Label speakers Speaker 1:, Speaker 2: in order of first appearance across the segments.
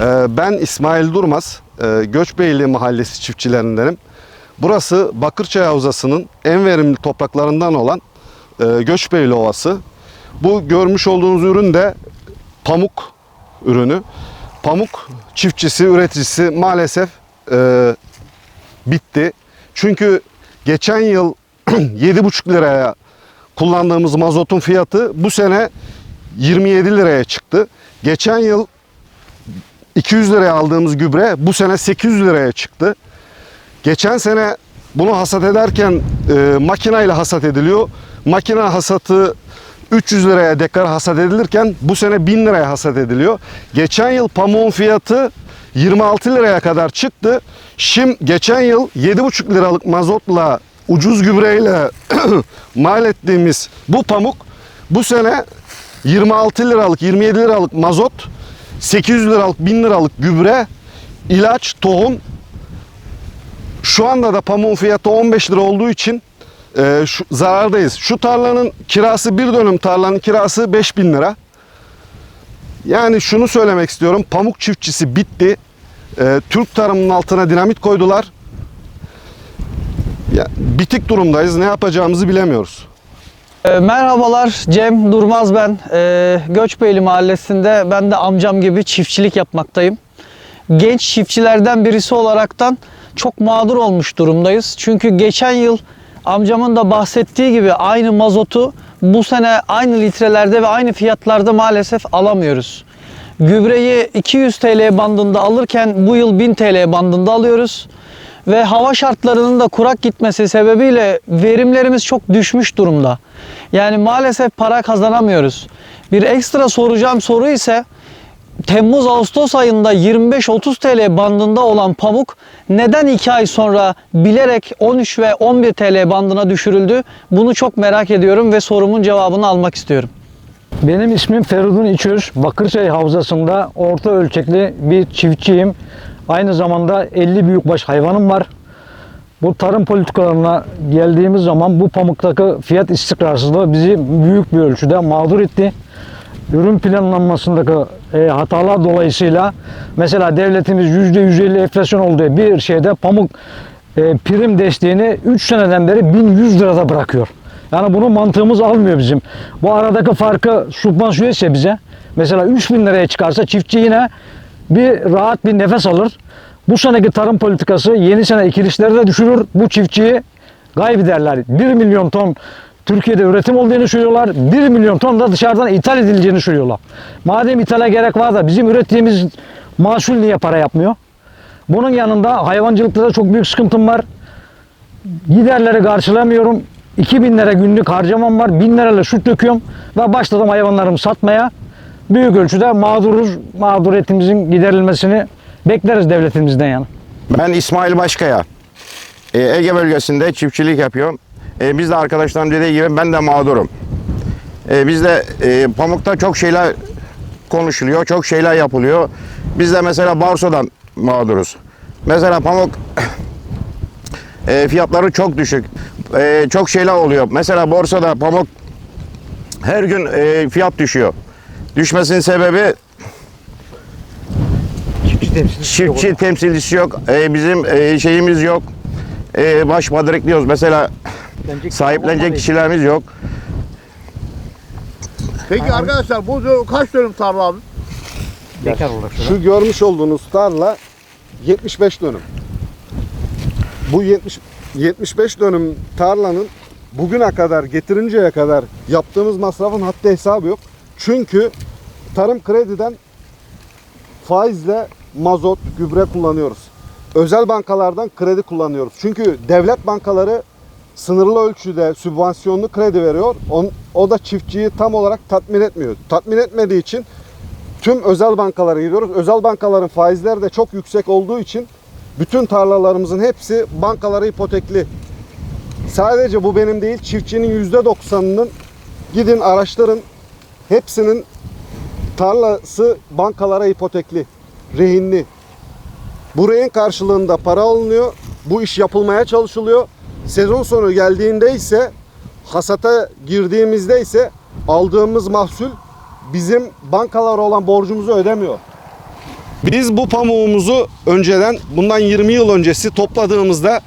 Speaker 1: Ee, Ben İsmail Durmaz, e, Göçbeyli Mahallesi çiftçilerindenim. Burası Bakırçay Havzası'nın en verimli topraklarından olan e, Göçbeyli Ovası. Bu görmüş olduğunuz ürün de pamuk ürünü. Pamuk çiftçisi, üreticisi maalesef e, bitti. Çünkü geçen yıl 7,5 liraya kullandığımız mazotun fiyatı bu sene 27 liraya çıktı. Geçen yıl 200 liraya aldığımız gübre bu sene 800 liraya çıktı. Geçen sene bunu hasat ederken e, makineyle hasat ediliyor. Makine hasatı 300 liraya dekar hasat edilirken bu sene 1000 liraya hasat ediliyor. Geçen yıl pamuğun fiyatı 26 liraya kadar çıktı. Şimdi geçen yıl 7,5 liralık mazotla ucuz gübreyle mal ettiğimiz bu pamuk bu sene 26 liralık 27 liralık mazot 800 liralık 1000 liralık gübre ilaç tohum şu anda da pamuğun fiyatı 15 lira olduğu için e, şu, zarardayız. Şu tarlanın kirası bir dönüm tarlanın kirası 5000 lira. Yani şunu söylemek istiyorum. Pamuk çiftçisi bitti. E, Türk tarımının altına dinamit koydular. Ya, bitik durumdayız. Ne yapacağımızı bilemiyoruz.
Speaker 2: E, Merhabalar Cem Durmaz ben. E, Göçbeyli Mahallesi'nde ben de amcam gibi çiftçilik yapmaktayım. Genç çiftçilerden birisi olaraktan çok mağdur olmuş durumdayız. Çünkü geçen yıl amcamın da bahsettiği gibi aynı mazotu bu sene aynı litrelerde ve aynı fiyatlarda maalesef alamıyoruz. Gübreyi 200 TL bandında alırken bu yıl 1000 TL bandında alıyoruz ve hava şartlarının da kurak gitmesi sebebiyle verimlerimiz çok düşmüş durumda. Yani maalesef para kazanamıyoruz. Bir ekstra soracağım soru ise Temmuz-Ağustos ayında 25-30 TL bandında olan pamuk neden 2 ay sonra bilerek 13 ve 11 TL bandına düşürüldü? Bunu çok merak ediyorum ve sorumun cevabını almak istiyorum.
Speaker 3: Benim ismim Feridun İçöz. Bakırçay Havzası'nda orta ölçekli bir çiftçiyim. Aynı zamanda 50 büyükbaş hayvanım var. Bu tarım politikalarına geldiğimiz zaman bu pamuktaki fiyat istikrarsızlığı bizi büyük bir ölçüde mağdur etti. Ürün planlanmasındaki e, hatalar dolayısıyla mesela devletimiz %150 enflasyon olduğu bir şeyde pamuk e, prim desteğini 3 seneden beri 1100 lirada bırakıyor. Yani bunu mantığımız almıyor bizim. Bu aradaki farkı subvansiyon etse bize mesela 3000 liraya çıkarsa çiftçi yine bir rahat bir nefes alır. Bu seneki tarım politikası yeni sene ekilişleri de düşürür. Bu çiftçiyi kaybederler. 1 milyon ton Türkiye'de üretim olduğunu söylüyorlar. 1 milyon ton da dışarıdan ithal edileceğini söylüyorlar. Madem ithale gerek var da bizim ürettiğimiz mahsul niye para yapmıyor? Bunun yanında hayvancılıkta da çok büyük sıkıntım var. Giderleri karşılamıyorum. 2000 lira günlük harcamam var. 1000 lirayla süt döküyorum ve başladım hayvanlarımı satmaya. Büyük ölçüde mağduruz. Mağduriyetimizin giderilmesini bekleriz devletimizden yani.
Speaker 4: Ben İsmail Başkaya. Ee, Ege bölgesinde çiftçilik yapıyorum. Ee, biz de arkadaşlarım dediği gibi ben de mağdurum. Ee, bizde e, pamukta çok şeyler konuşuluyor, çok şeyler yapılıyor. Biz de mesela Barso'dan mağduruz. Mesela pamuk e, fiyatları çok düşük. E, çok şeyler oluyor. Mesela borsada pamuk her gün fiyat düşüyor. Düşmesinin sebebi Çiftçi temsilcisi yok. Ee, bizim e, şeyimiz yok. Ee, baş madrekliyoruz. Mesela sahiplenecek kişilerimiz yok.
Speaker 5: Peki arkadaşlar bu kaç dönüm tarla abi?
Speaker 1: Şu görmüş olduğunuz tarla 75 dönüm. Bu 70 75 dönüm tarlanın bugüne kadar getirinceye kadar yaptığımız masrafın haddi hesabı yok. Çünkü tarım krediden faizle mazot, gübre kullanıyoruz. Özel bankalardan kredi kullanıyoruz. Çünkü devlet bankaları sınırlı ölçüde sübvansiyonlu kredi veriyor. O da çiftçiyi tam olarak tatmin etmiyor. Tatmin etmediği için tüm özel bankalara gidiyoruz. Özel bankaların faizleri de çok yüksek olduğu için bütün tarlalarımızın hepsi bankalara ipotekli. Sadece bu benim değil, çiftçinin %90'ının gidin araştırın. Hepsinin tarlası bankalara ipotekli, rehinli. Bu rehin karşılığında para alınıyor. Bu iş yapılmaya çalışılıyor. Sezon sonu geldiğinde ise hasata girdiğimizde ise aldığımız mahsul bizim bankalara olan borcumuzu ödemiyor. Biz bu pamuğumuzu önceden bundan 20 yıl öncesi topladığımızda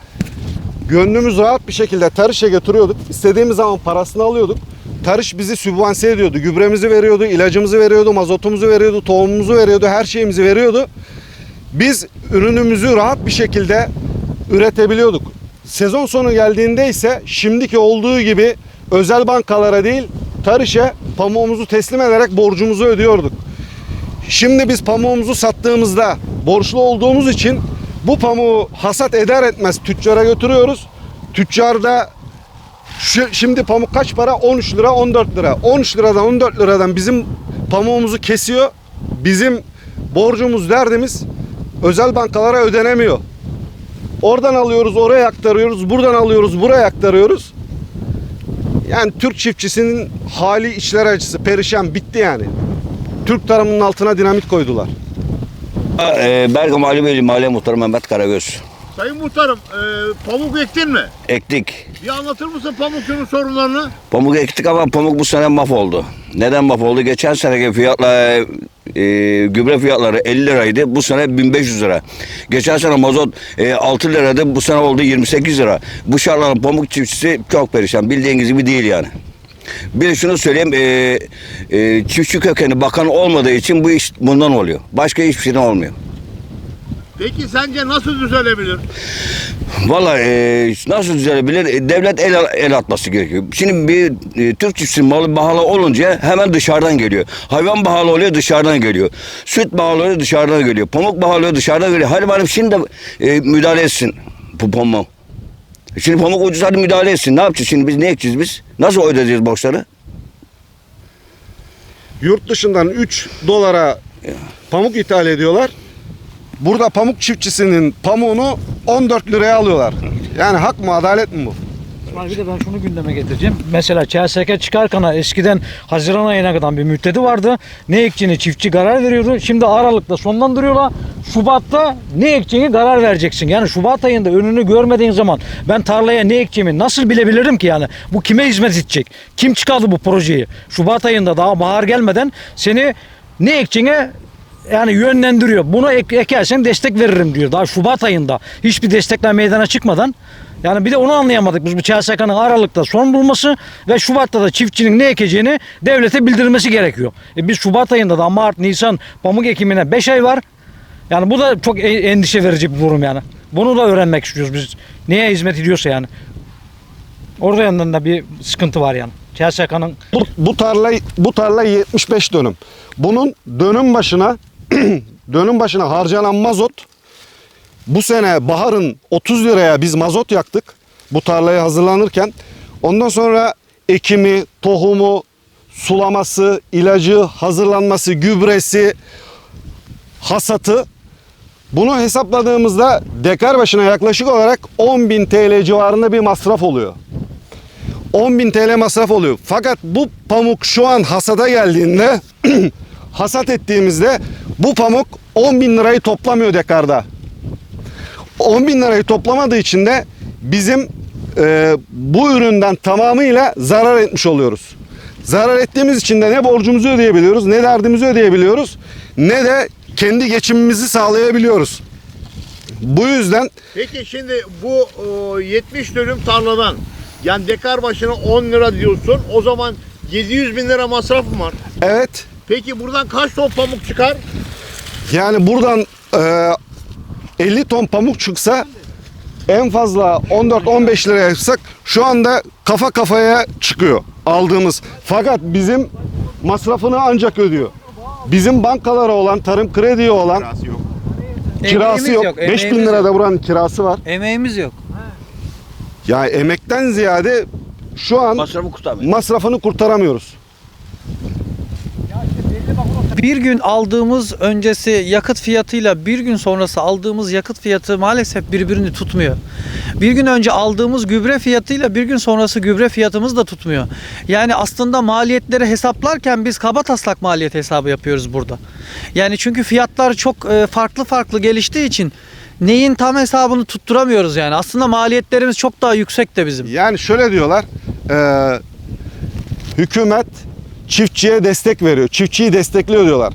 Speaker 1: gönlümüz rahat bir şekilde tarışa götürüyorduk. İstediğimiz zaman parasını alıyorduk. Tarış bizi sübvanse ediyordu. Gübremizi veriyordu, ilacımızı veriyordu, mazotumuzu veriyordu, tohumumuzu veriyordu, her şeyimizi veriyordu. Biz ürünümüzü rahat bir şekilde üretebiliyorduk. Sezon sonu geldiğinde ise şimdiki olduğu gibi özel bankalara değil tarışa pamuğumuzu teslim ederek borcumuzu ödüyorduk. Şimdi biz pamuğumuzu sattığımızda borçlu olduğumuz için bu pamuğu hasat eder etmez tüccara götürüyoruz. Tüccar da şu, şimdi pamuk kaç para? 13 lira 14 lira. 13 liradan 14 liradan bizim pamuğumuzu kesiyor. Bizim borcumuz derdimiz özel bankalara ödenemiyor. Oradan alıyoruz oraya aktarıyoruz. Buradan alıyoruz buraya aktarıyoruz. Yani Türk çiftçisinin hali içler acısı perişan bitti yani. Türk tarımının altına dinamit koydular.
Speaker 6: Ee, Bergama Ali Beyli Mahalle Muhtarı Mehmet Karagöz.
Speaker 5: Sayın muhtarım e, pamuk ektin mi?
Speaker 6: Ektik.
Speaker 5: Bir anlatır mısın pamukçunun sorunlarını?
Speaker 6: Pamuk ektik ama pamuk bu sene mahvoldu. Neden mahvoldu? Geçen seneki fiyatla e, gübre fiyatları 50 liraydı. Bu sene 1500 lira. Geçen sene mazot e, 6 liraydı. Bu sene oldu 28 lira. Bu şartlarda pamuk çiftçisi çok perişan. Bildiğiniz gibi değil yani. Bir de şunu söyleyeyim. E, e, çiftçi kökeni bakan olmadığı için bu iş bundan oluyor. Başka hiçbir şeyden olmuyor.
Speaker 5: Peki sence nasıl düzelebilir?
Speaker 6: Valla e, nasıl düzelebilir? E, devlet el, el atması gerekiyor. Şimdi bir e, Türk çiftçisi malı pahalı olunca hemen dışarıdan geliyor. Hayvan pahalı oluyor dışarıdan geliyor. Süt pahalı oluyor dışarıdan geliyor. Pamuk pahalı oluyor dışarıdan geliyor. Hadi bana şimdi de e, müdahale etsin bu pamuk. Şimdi pamuk ucuz hadi müdahale etsin. Ne yapacağız şimdi biz ne ekeceğiz biz? Nasıl ödeyeceğiz borçları?
Speaker 1: Yurt dışından 3 dolara pamuk ithal ediyorlar. Burada pamuk çiftçisinin pamuğunu 14 liraya alıyorlar. Yani hak mı adalet mi bu?
Speaker 3: İsmail bir de ben şunu gündeme getireceğim. Mesela CSK çıkarken eskiden Haziran ayına kadar bir müddeti vardı. Ne ekeceğini çiftçi karar veriyordu. Şimdi Aralık'ta sonlandırıyorlar. Şubat'ta ne ekeceğini karar vereceksin. Yani Şubat ayında önünü görmediğin zaman ben tarlaya ne ekeceğimi nasıl bilebilirim ki yani? Bu kime hizmet edecek? Kim çıkardı bu projeyi? Şubat ayında daha bahar gelmeden seni ne ekeceğine yani yönlendiriyor. Bunu ek, ekersen destek veririm diyor. Daha Şubat ayında hiçbir destekler meydana çıkmadan. Yani bir de onu anlayamadık biz bu CSK'nın Aralık'ta son bulması ve Şubat'ta da çiftçinin ne ekeceğini devlete bildirmesi gerekiyor. E biz Şubat ayında da Mart, Nisan pamuk ekimine 5 ay var. Yani bu da çok e- endişe verici bir durum yani. Bunu da öğrenmek istiyoruz biz. Neye hizmet ediyorsa yani. Orada yandan da bir sıkıntı var yani. CSK'nın
Speaker 1: Bu, bu tarla bu tarla 75 dönüm. Bunun dönüm başına dönüm başına harcanan mazot bu sene baharın 30 liraya biz mazot yaktık. Bu tarlayı hazırlanırken. Ondan sonra ekimi, tohumu, sulaması, ilacı, hazırlanması, gübresi, hasatı bunu hesapladığımızda dekar başına yaklaşık olarak 10.000 TL civarında bir masraf oluyor. 10.000 TL masraf oluyor. Fakat bu pamuk şu an hasada geldiğinde hasat ettiğimizde bu pamuk 10.000 lirayı toplamıyor dekarda. 10.000 lirayı toplamadığı için de bizim e, bu üründen tamamıyla zarar etmiş oluyoruz. Zarar ettiğimiz için de ne borcumuzu ödeyebiliyoruz, ne derdimizi ödeyebiliyoruz, ne de kendi geçimimizi sağlayabiliyoruz. Bu yüzden
Speaker 5: Peki şimdi bu e, 70 dönüm tarladan yani dekar başına 10 lira diyorsun. O zaman 700 bin lira masraf mı var?
Speaker 1: evet
Speaker 5: Peki buradan kaç ton pamuk çıkar?
Speaker 1: Yani buradan e, 50 ton pamuk çıksa en fazla 14-15 liraya yapsak şu anda kafa kafaya çıkıyor aldığımız. Fakat bizim masrafını ancak ödüyor. Bizim bankalara olan, tarım krediye olan kirası yok. 5000 lira da buranın kirası var.
Speaker 2: Emeğimiz yok.
Speaker 1: Ya emekten ziyade şu an
Speaker 6: Masrafı kurtarmıyor.
Speaker 1: masrafını kurtaramıyoruz.
Speaker 2: Bir gün aldığımız öncesi yakıt fiyatıyla bir gün sonrası aldığımız yakıt fiyatı maalesef birbirini tutmuyor. Bir gün önce aldığımız gübre fiyatıyla bir gün sonrası gübre fiyatımız da tutmuyor. Yani aslında maliyetleri hesaplarken biz kaba taslak maliyet hesabı yapıyoruz burada. Yani çünkü fiyatlar çok e, farklı farklı geliştiği için neyin tam hesabını tutturamıyoruz yani. Aslında maliyetlerimiz çok daha yüksek de bizim.
Speaker 1: Yani şöyle diyorlar. e, hükümet çiftçiye destek veriyor. Çiftçiyi destekliyor diyorlar.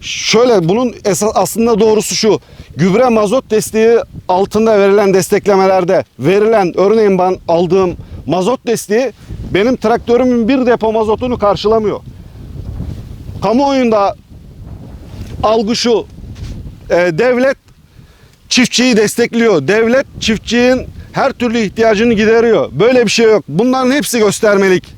Speaker 1: şöyle bunun esas aslında doğrusu şu. Gübre mazot desteği altında verilen desteklemelerde verilen örneğin ben aldığım mazot desteği benim traktörümün bir depo mazotunu karşılamıyor. Kamuoyunda algı şu. e, devlet çiftçiyi destekliyor. Devlet çiftçinin her türlü ihtiyacını gideriyor. Böyle bir şey yok. Bunların hepsi göstermelik.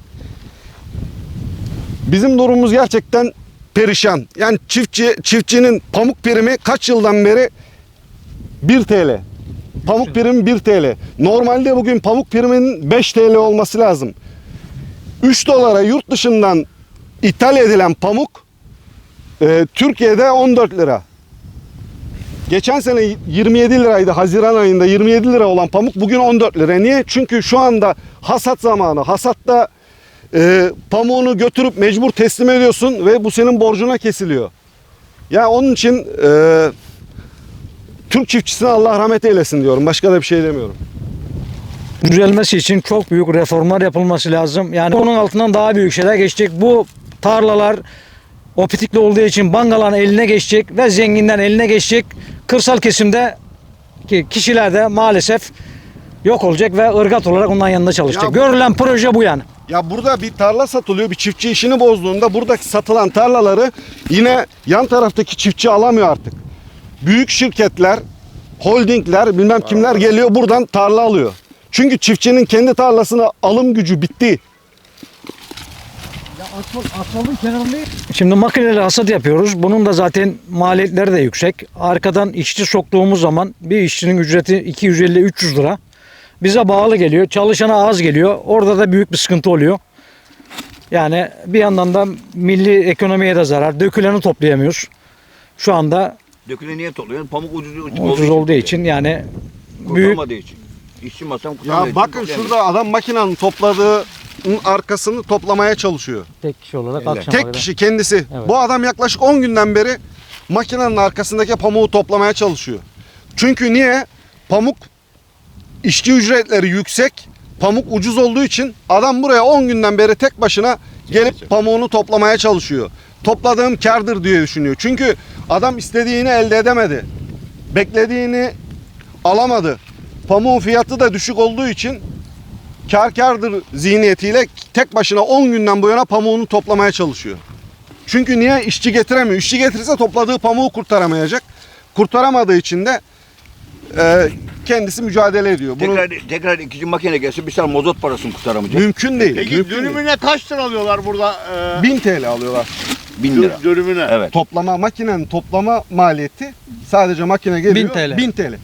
Speaker 1: Bizim durumumuz gerçekten perişan. Yani çiftçi çiftçinin pamuk primi kaç yıldan beri 1 TL. Pamuk primi 1 TL. Normalde bugün pamuk priminin 5 TL olması lazım. 3 dolara yurt dışından ithal edilen pamuk e, Türkiye'de 14 lira. Geçen sene 27 liraydı Haziran ayında 27 lira olan pamuk bugün 14 lira. Niye? Çünkü şu anda hasat zamanı. Hasatta e, pamuğunu götürüp mecbur teslim ediyorsun ve bu senin borcuna kesiliyor. Ya onun için e, Türk çiftçisine Allah rahmet eylesin diyorum. Başka da bir şey demiyorum.
Speaker 3: düzelmesi için çok büyük reformlar yapılması lazım. Yani onun altından daha büyük şeyler geçecek. Bu tarlalar opitikli olduğu için bangaların eline geçecek ve zenginden eline geçecek. Kırsal kesimde ki kişiler de maalesef yok olacak ve ırgat olarak ondan yanında çalışacak.
Speaker 1: Ya
Speaker 3: Görülen proje bu yani.
Speaker 1: Ya burada bir tarla satılıyor. Bir çiftçi işini bozduğunda buradaki satılan tarlaları yine yan taraftaki çiftçi alamıyor artık. Büyük şirketler, holdingler, bilmem kimler geliyor buradan tarla alıyor. Çünkü çiftçinin kendi tarlasına alım gücü bitti.
Speaker 3: Şimdi makineli hasat yapıyoruz. Bunun da zaten maliyetleri de yüksek. Arkadan işçi soktuğumuz zaman bir işçinin ücreti 250-300 lira. Bize bağlı geliyor. Çalışana az geliyor. Orada da büyük bir sıkıntı oluyor. Yani bir yandan da milli ekonomiye de zarar. Döküleni toplayamıyoruz. Şu anda
Speaker 6: Döküle niye topluyorsun? Pamuk ucuz,
Speaker 3: ucuz olduğu için yani büyük
Speaker 6: Kurtarmadığı için. İşçi masam kurtarmadığı
Speaker 1: Ya
Speaker 6: için
Speaker 1: bakın
Speaker 6: toplayamıyor.
Speaker 1: şurada adam makinenin topladığı arkasını toplamaya çalışıyor.
Speaker 3: tek kişi olarak
Speaker 6: Elle.
Speaker 3: akşama
Speaker 1: Tek kişi kendisi.
Speaker 3: Evet.
Speaker 1: Bu adam yaklaşık 10 günden beri makinenin arkasındaki pamuğu toplamaya çalışıyor. Çünkü niye? Pamuk işçi ücretleri yüksek. Pamuk ucuz olduğu için adam buraya 10 günden beri tek başına gelip pamuğunu toplamaya çalışıyor. Topladığım kardır diye düşünüyor. Çünkü adam istediğini elde edemedi. Beklediğini alamadı. Pamuğun fiyatı da düşük olduğu için kar kardır zihniyetiyle tek başına 10 günden bu yana pamuğunu toplamaya çalışıyor. Çünkü niye? işçi getiremiyor. İşçi getirirse topladığı pamuğu kurtaramayacak. Kurtaramadığı için de e, kendisi mücadele ediyor. Bunu
Speaker 6: Tekrar, tekrar ikinci makine gelse bir tane mazot parasını kurtaramayacak.
Speaker 1: mümkün değil.
Speaker 5: Peki
Speaker 1: mümkün değil.
Speaker 5: dönümüne kaç lira alıyorlar burada? E,
Speaker 1: 1000 TL alıyorlar.
Speaker 6: Bin lira.
Speaker 5: dö- dönümüne.
Speaker 6: Evet.
Speaker 1: Toplama makinenin toplama maliyeti sadece makine geliyor
Speaker 2: 1000 TL.
Speaker 1: 1000 TL.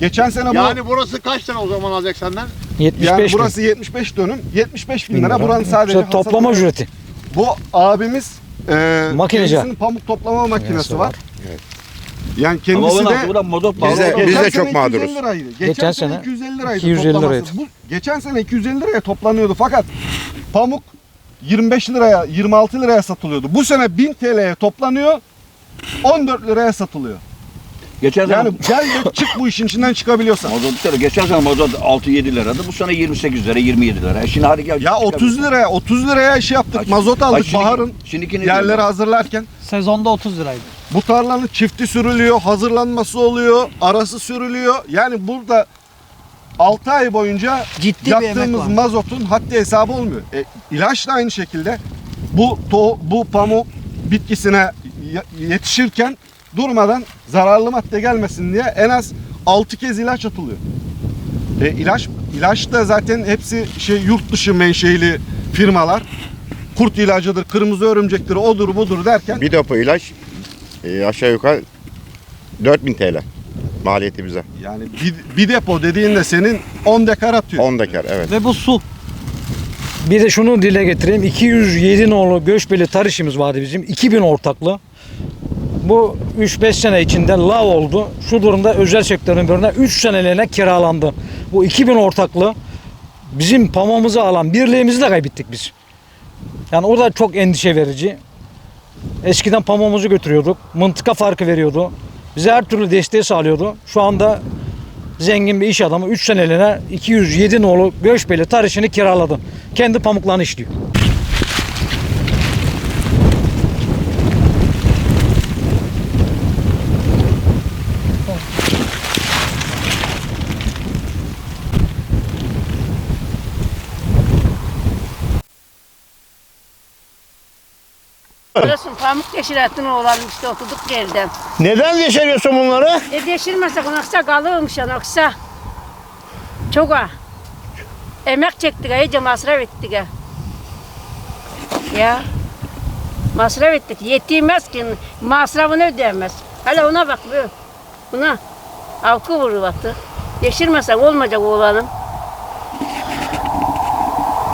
Speaker 1: Geçen sene bu
Speaker 5: Yani burası kaç lira o zaman alacak senden?
Speaker 3: 75
Speaker 1: yani
Speaker 3: bin.
Speaker 1: burası 75 dönüm 75 bin
Speaker 3: Bin
Speaker 1: lira.
Speaker 3: lira.
Speaker 1: Buranın sadece
Speaker 3: İşte toplama
Speaker 1: hasatı-
Speaker 3: ücreti.
Speaker 1: Bu abimiz e,
Speaker 3: Makineci.
Speaker 1: kendisinin pamuk toplama makinesi
Speaker 3: Makinesi
Speaker 1: var. Yani kendisi de
Speaker 6: Geçen
Speaker 4: biz de
Speaker 1: Geçen
Speaker 4: çok
Speaker 1: sene
Speaker 4: mağduruz.
Speaker 1: 250 liraydı. Geçen,
Speaker 3: Geçen
Speaker 1: sene
Speaker 3: sene
Speaker 1: 250 liraydı
Speaker 3: 250
Speaker 1: toplaması.
Speaker 3: liraydı.
Speaker 1: Bu, geçen sene 250 liraya toplanıyordu fakat pamuk 25 liraya 26 liraya satılıyordu. Bu sene 1000 TL'ye toplanıyor 14 liraya satılıyor.
Speaker 6: Geçen sene
Speaker 1: Yani gel de çık bu işin içinden çıkabiliyorsan.
Speaker 6: mazot bir kere geçen sene mazot 6-7 liraydı. Bu sene 28 lira 27 lira. E Şimdi hadi gel.
Speaker 1: Ya 30 liraya 30 liraya şey yaptık
Speaker 6: Bak-
Speaker 1: mazot
Speaker 6: bak
Speaker 1: aldık
Speaker 6: şimdiki-
Speaker 1: baharın
Speaker 6: şimdiki ne
Speaker 1: yerleri hazırlarken.
Speaker 2: Sezonda 30 liraydı.
Speaker 1: Bu tarlanın çifti sürülüyor, hazırlanması oluyor, arası sürülüyor. Yani burada 6 ay boyunca
Speaker 2: Ciddi
Speaker 1: yaptığımız mazotun haddi hesabı olmuyor. E, ilaç da aynı şekilde bu to, bu pamuk bitkisine yetişirken durmadan zararlı madde gelmesin diye en az 6 kez ilaç atılıyor. E, ilaç ilaç da zaten hepsi şey yurt dışı menşeili firmalar. Kurt ilacıdır, kırmızı örümcektir, odur budur derken
Speaker 4: Bir depo ilaç e, aşağı yukarı 4000 TL maliyeti bize.
Speaker 1: Yani bir, bir depo dediğinde senin 10 dekar atıyor.
Speaker 4: 10 dekar evet.
Speaker 2: Ve bu su.
Speaker 3: Bir de şunu dile getireyim. 207 nolu Göçbeli tar işimiz vardı bizim. 2000 ortaklı. Bu 3-5 sene içinde lav oldu. Şu durumda özel sektörün birine 3 seneliğine kiralandı. Bu 2000 ortaklı bizim pamuğumuzu alan birliğimizi de kaybettik biz. Yani o da çok endişe verici. Eskiden pamuğumuzu götürüyorduk. Mıntıka farkı veriyordu. Bize her türlü desteği sağlıyordu. Şu anda zengin bir iş adamı 3 seneliğine 207 nolu Göçbeli tar işini kiraladı. Kendi pamuklarını işliyor.
Speaker 7: Orası pamuk deşiratın oğlan işte okuduk yerden.
Speaker 5: Neden yeşeriyorsun bunları?
Speaker 7: E deşirmesek onaksa kalırmış onaksa. Çok ha. Emek çektik iyice masraf ettik ha. Ya. Masraf ettik. Yetmez ki. Masrafını ödeyemez. Hala ona bak bu. Buna. Avkı vurur baktı. Deşirmesek olmayacak oğlanım.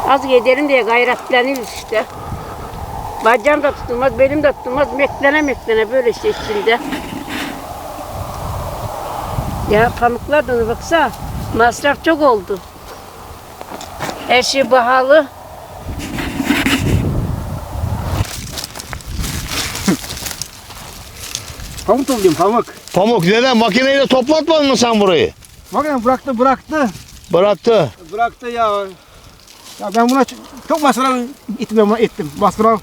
Speaker 7: Az gidelim diye gayretleniyoruz işte. Bacağım da tutulmaz, belim de tutulmaz. Meklene meklene böyle şey içinde. Ya ona baksa masraf çok oldu. Her şey pahalı.
Speaker 8: Pamuk topluyorum pamuk.
Speaker 5: Pamuk neden? Makineyle toplatmadın mı sen burayı?
Speaker 8: Bakın bıraktı bıraktı.
Speaker 5: Bıraktı.
Speaker 8: Bıraktı ya. Ya ben buna çok masraf ettim, ettim. Masraf.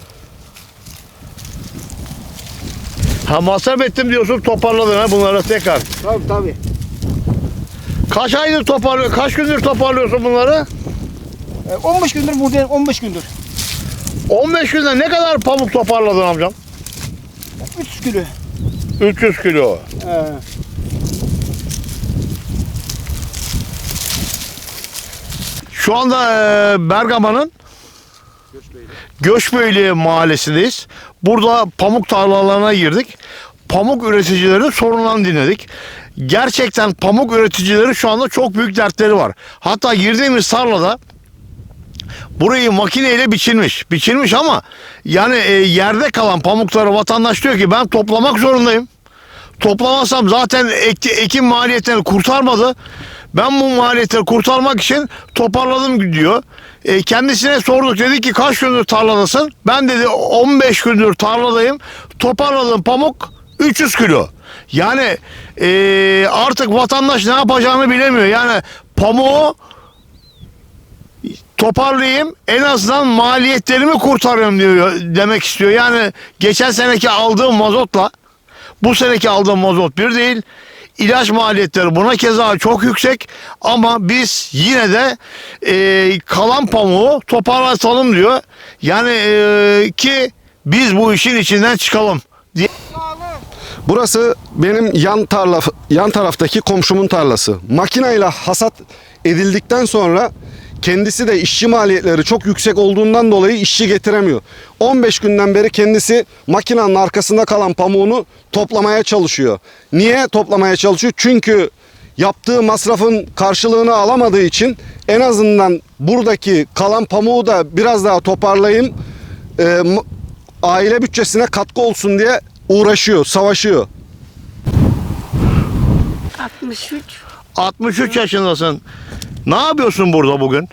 Speaker 5: Ha masraf ettim diyorsun toparladın ha bunları tekrar.
Speaker 8: Tabii tabii.
Speaker 5: Kaç aydır toparlıyor? Kaç gündür toparlıyorsun bunları?
Speaker 8: E, 15 gündür buradayım 15 gündür.
Speaker 5: 15 günde ne kadar pamuk toparladın amcam?
Speaker 8: 300 kilo.
Speaker 5: 300 kilo.
Speaker 8: Ee,
Speaker 5: Şu anda e, Bergama'nın Göçbeyli mahallesindeyiz. Burada pamuk tarlalarına girdik. Pamuk üreticilerinin sorunlarını dinledik. Gerçekten pamuk üreticileri şu anda çok büyük dertleri var. Hatta girdiğimiz tarlada burayı makineyle biçilmiş. Biçilmiş ama yani e, yerde kalan pamukları vatandaş diyor ki ben toplamak zorundayım. Toplamazsam zaten ek, ekim maliyetlerini kurtarmadı. Ben bu maliyetleri kurtarmak için toparladım diyor. E, kendisine sorduk dedi ki kaç gündür tarladasın? Ben dedi 15 gündür tarladayım. Toparladığım pamuk 300 kilo. Yani e, artık vatandaş ne yapacağını bilemiyor. Yani pamuğu toparlayayım en azından maliyetlerimi kurtarıyorum diyor demek istiyor. Yani geçen seneki aldığım mazotla bu seneki aldığım mazot bir değil. İlaç maliyetleri buna keza çok yüksek ama biz yine de e, kalan pamuğu toparlatalım diyor. Yani e, ki biz bu işin içinden çıkalım diye.
Speaker 1: Burası benim yan tarla yan taraftaki komşumun tarlası. Makineyle hasat edildikten sonra kendisi de işçi maliyetleri çok yüksek olduğundan dolayı işçi getiremiyor. 15 günden beri kendisi makinenin arkasında kalan pamuğunu toplamaya çalışıyor. Niye toplamaya çalışıyor? Çünkü yaptığı masrafın karşılığını alamadığı için en azından buradaki kalan pamuğu da biraz daha toparlayayım e, aile bütçesine katkı olsun diye uğraşıyor, savaşıyor.
Speaker 7: 63.
Speaker 5: 63 yaşındasın. Ne yapıyorsun burada bugün?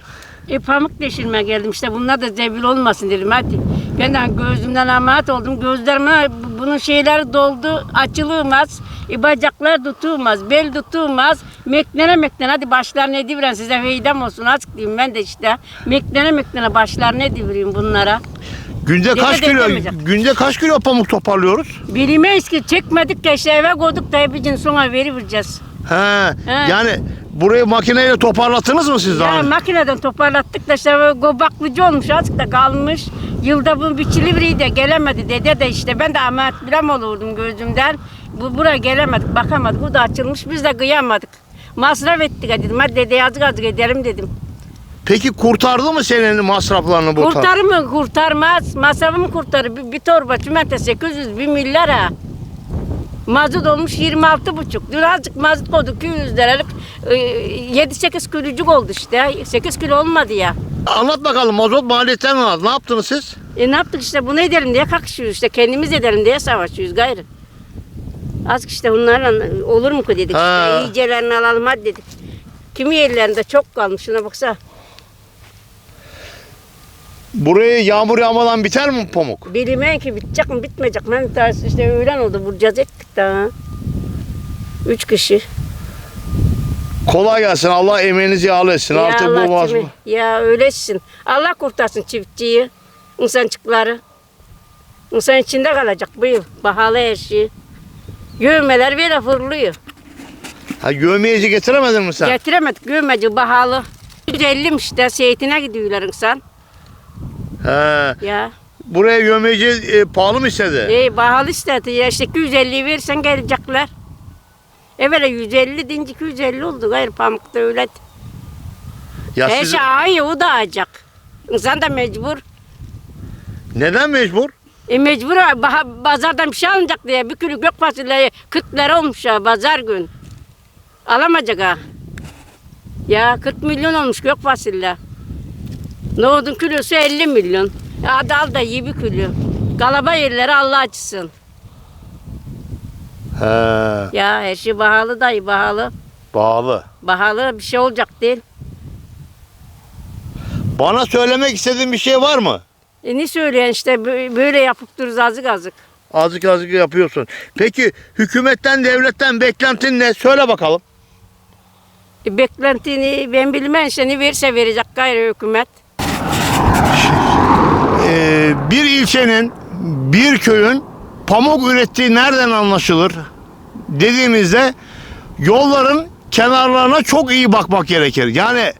Speaker 7: E pamuk deşirmeye geldim işte bunlar da zebil olmasın dedim hadi. Ben de gözümden ameliyat oldum. Gözlerime bu- bunun şeyleri doldu. Açılmaz. E bacaklar tutulmaz. Bel tutulmaz. Meklene meklene hadi başlarını ediviren size feydam olsun azıcık diyeyim ben de işte. Meklene meklene başlarını edivireyim bunlara.
Speaker 5: Günde
Speaker 7: Dede
Speaker 5: kaç kilo
Speaker 7: demeyecek.
Speaker 5: günde kaç kilo pamuk toparlıyoruz?
Speaker 7: Bilmeyiz ki çekmedik de işte eve koyduk da hepicin sonra verivereceğiz.
Speaker 5: He.
Speaker 7: He.
Speaker 5: Yani burayı makineyle toparlattınız mı siz daha?
Speaker 7: Ya
Speaker 5: önce?
Speaker 7: makineden toparlattık da işte böyle gobaklıcı olmuş azıcık da kalmış. Yılda bu biçili de gelemedi dede de işte ben de ameliyat bilen olurdum gözümden. Bu buraya gelemedik bakamadık bu da açılmış biz de kıyamadık. Masraf ettik dedim hadi dede azıcık azıcık edelim dedim.
Speaker 5: Peki kurtardı mı senin masraflarını bu tar-
Speaker 7: Kurtarır mı kurtarmaz masrafımı kurtarır bir, bir torba çimento 800 bir milyar ha. Mazot olmuş 26 buçuk. Dün azıcık mazot koyduk 200 liralık. e, 7-8 kilocuk oldu işte. 8 kilo olmadı ya.
Speaker 5: Anlat bakalım mazot maliyetlerini anlat. Ne yaptınız siz?
Speaker 7: E ne yaptık işte bunu edelim diye kalkışıyoruz işte kendimiz edelim diye savaşıyoruz gayrı. Azıcık işte bunlarla olur mu ki dedik
Speaker 5: Ha.
Speaker 7: işte iyicelerini alalım hadi dedik. Kimi yerlerinde çok kalmış şuna baksa.
Speaker 5: Burayı yağmur yağmadan biter mi pamuk?
Speaker 7: Bilmeyen ki bitecek mi bitmeyecek mi? Ben tersi işte öğlen oldu vuracağız ettik daha. Üç kişi.
Speaker 5: Kolay gelsin. Allah emeğinizi yağlı etsin.
Speaker 7: ya
Speaker 5: Artık
Speaker 7: Allah
Speaker 5: bu vaz-
Speaker 7: kimi- Ya öylesin. Allah kurtarsın çiftçiyi. insancıkları. İnsan içinde kalacak bu yıl. Pahalı her şey. Yövmeler böyle fırlıyor.
Speaker 5: Ha gömeyeci getiremedin mi sen?
Speaker 7: Getiremedik gömmeci pahalı. 150 işte zeytine gidiyorlar insan.
Speaker 5: He.
Speaker 7: Ya
Speaker 5: Buraya yövmeci e, pahalı mı istedi?
Speaker 7: E, pahalı istedi. Ya işte 250 versen gelecekler. Evvela 150 deyince 250 oldu. Gayrı pamukta öyle.
Speaker 5: Ya
Speaker 7: Her
Speaker 5: siz
Speaker 7: şey ayı o da alacak. İnsan da mecbur.
Speaker 5: neden mecbur?
Speaker 7: E mecbur pazardan bir şey alınacak diye bir kilo gök fasulye 40 lira olmuş ya pazar gün. Alamayacak ha. Ya 40 milyon olmuş gök fasulye. Nohudun kilosu 50 milyon. Ya hadi al da ye bir kilo. Galaba yerleri Allah açsın.
Speaker 5: He,
Speaker 7: Ya her şey pahalı dayı pahalı.
Speaker 5: pahalı.
Speaker 7: Pahalı bir şey olacak değil.
Speaker 5: Bana söylemek istediğin bir şey var mı?
Speaker 7: E ne söyleyen işte bö- böyle yapıp dururuz azık azık.
Speaker 5: Azıcık azıcık yapıyorsun. Peki hükümetten, devletten beklentin ne? Söyle bakalım.
Speaker 7: E, beklentini ben bilmem işte ne verirse verecek gayrı hükümet.
Speaker 5: Ee, bir ilçenin, bir köyün pamuk ürettiği nereden anlaşılır? Dediğimizde yolların kenarlarına çok iyi bakmak gerekir. Yani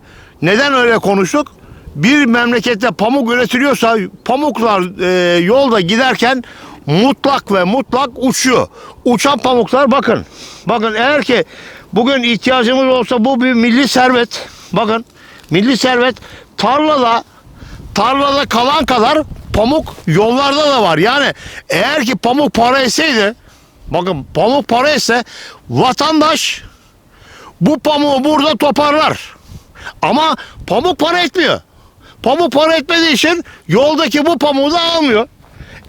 Speaker 5: neden öyle konuştuk? Bir memlekette pamuk üretiliyorsa pamuklar e, yolda giderken mutlak ve mutlak uçuyor. Uçan pamuklar bakın. Bakın eğer ki bugün ihtiyacımız olsa bu bir milli servet. Bakın milli servet tarlada tarlada kalan kadar pamuk yollarda da var. Yani eğer ki pamuk para etseydi bakın pamuk para etse vatandaş bu pamuğu burada toparlar. Ama pamuk para etmiyor. Pamuk para etmediği için yoldaki bu pamuğu da almıyor.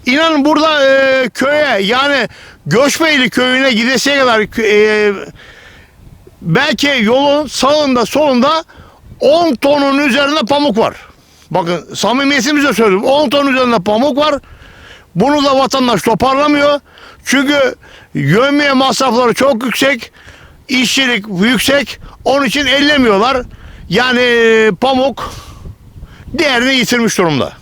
Speaker 5: İnanın burada e, köye yani Göçbeyli köyüne gidesiye kadar e, belki yolun sağında solunda 10 tonun üzerinde pamuk var. Bakın samimiyetimizle söylüyorum 10 ton üzerinde pamuk var. Bunu da vatandaş toparlamıyor. Çünkü yövmiye masrafları çok yüksek. işçilik yüksek. Onun için ellemiyorlar. Yani e, pamuk değerini yitirmiş durumda.